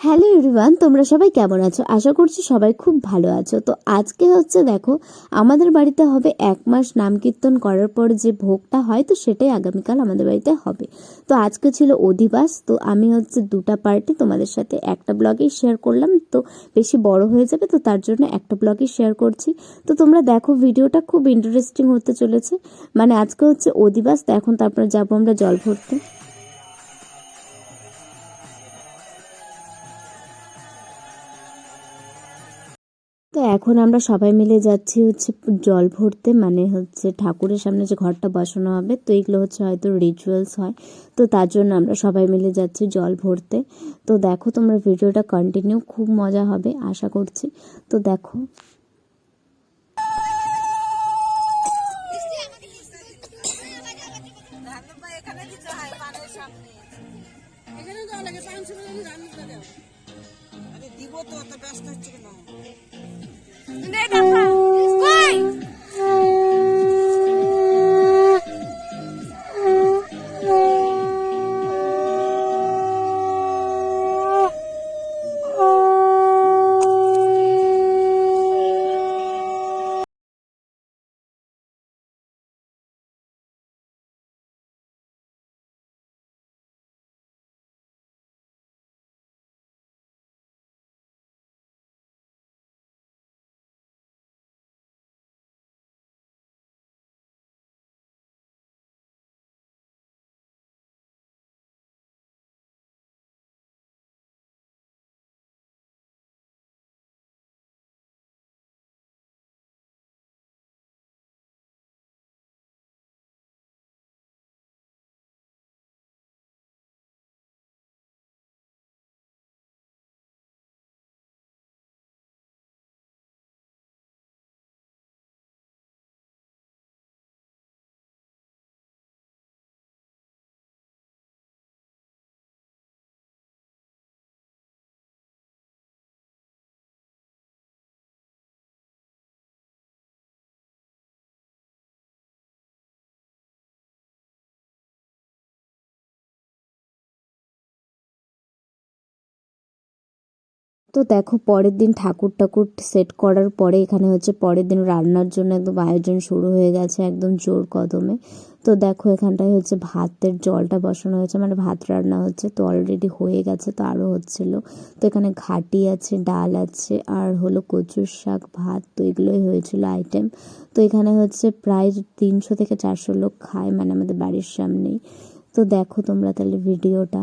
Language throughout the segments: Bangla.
হ্যালো এভরিওয়ান, তোমরা সবাই কেমন আছো? আশা করছি সবাই খুব ভালো আছো। তো আজকে হচ্ছে দেখো, আমাদের বাড়িতে হবে এক মাস নাম কীর্তন করার পর যে ভোগটা হয়, তো সেটাই আগামীকাল আমাদের বাড়িতে হবে। তো আজকে ছিল অধিবাস, তো আমি হচ্ছে দুটা পার্টি তোমাদের সাথে একটা ব্লগেই শেয়ার করলাম। তো বেশি বড় হয়ে যাবে, তো তার জন্য একটা ব্লগই শেয়ার করছি। তো তোমরা দেখো ভিডিওটা খুব ইন্টারেস্টিং হতে চলেছে। মানে আজকে হচ্ছে অধিবাস, তো এখন তারপরে যাব আমরা জল ভরতে। এখন আমরা সবাই মিলে যাচ্ছি হচ্ছে জল ভরতে মানে হচ্ছে ঠাকুরের সামনে যে ঘরটা বসানো হবে তো এগুলো হচ্ছে হয়তো রিচুয়ালস হয়। তো তার জন্য আমরা সবাই মিলে যাচ্ছি জল ভরতে। তো দেখো তোমরা ভিডিওটা কন্টিনিউ খুব মজা হবে আশা করছি। তো দেখো। আরে দিব তো অত ব্যস্ত হচ্ছে Hindi, gata! তো দেখো পরের দিন ঠাকুর টাকুর সেট করার পরে এখানে হচ্ছে পরের দিন রান্নার জন্য একদম আয়োজন শুরু হয়ে গেছে একদম জোর কদমে। তো দেখো এখানটায় হচ্ছে ভাতের জলটা বসানো হয়েছে মানে ভাত রান্না হচ্ছে তো অলরেডি হয়ে গেছে তো আরও হচ্ছিল। তো এখানে ঘাটি আছে, ডাল আছে, আর হলো কচুর শাক, ভাত, তো এগুলোই হয়েছিল আইটেম তো এখানে হচ্ছে প্রায় তিনশো থেকে চারশো লোক খায় মানে আমাদের বাড়ির সামনেই। তো দেখো তোমরা তাহলে ভিডিওটা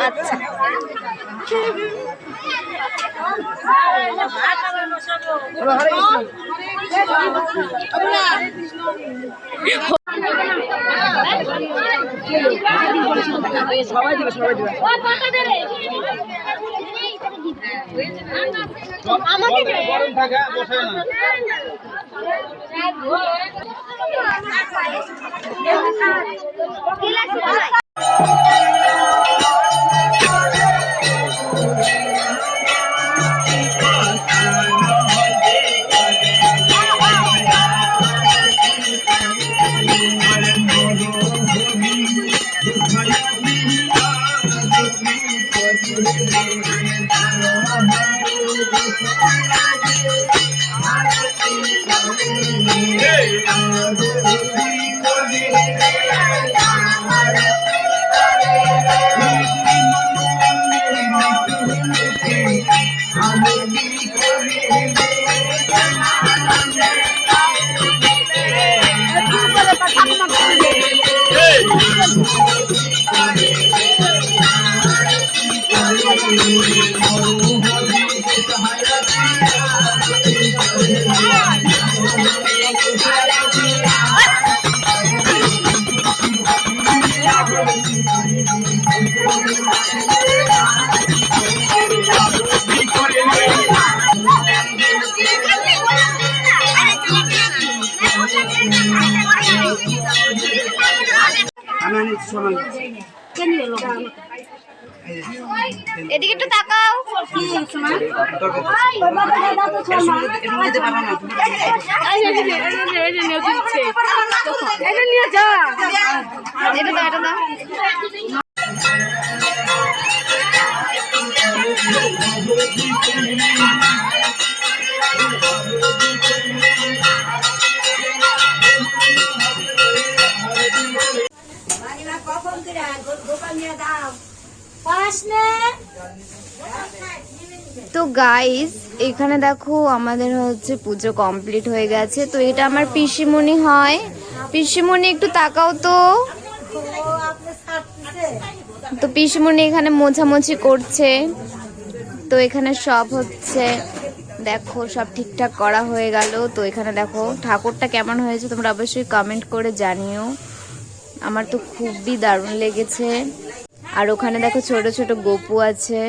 আচ্ছা। আমাকে গরম থাকা বসে না Hey! এদিকে একটু তাকাও এটা নিয়ে যা এটা দাও এটা দাও তো গাইস এখানে দেখো আমাদের হচ্ছে পুজো কমপ্লিট হয়ে গেছে। তো এটা আমার পিসিমণি হয়। পিসিমণি, একটু তাকাও তো। তো পিসিমণি এখানে মোছামুছি করছে। তো এখানে সব হচ্ছে, দেখো সব ঠিকঠাক করা হয়ে গেল। তো এখানে দেখো ঠাকুরটা কেমন হয়েছে তোমরা অবশ্যই কমেন্ট করে জানিও। আমার তো খুবই দারুণ লেগেছে। আর ওখানে দেখো ছোট ছোট গপু আছে।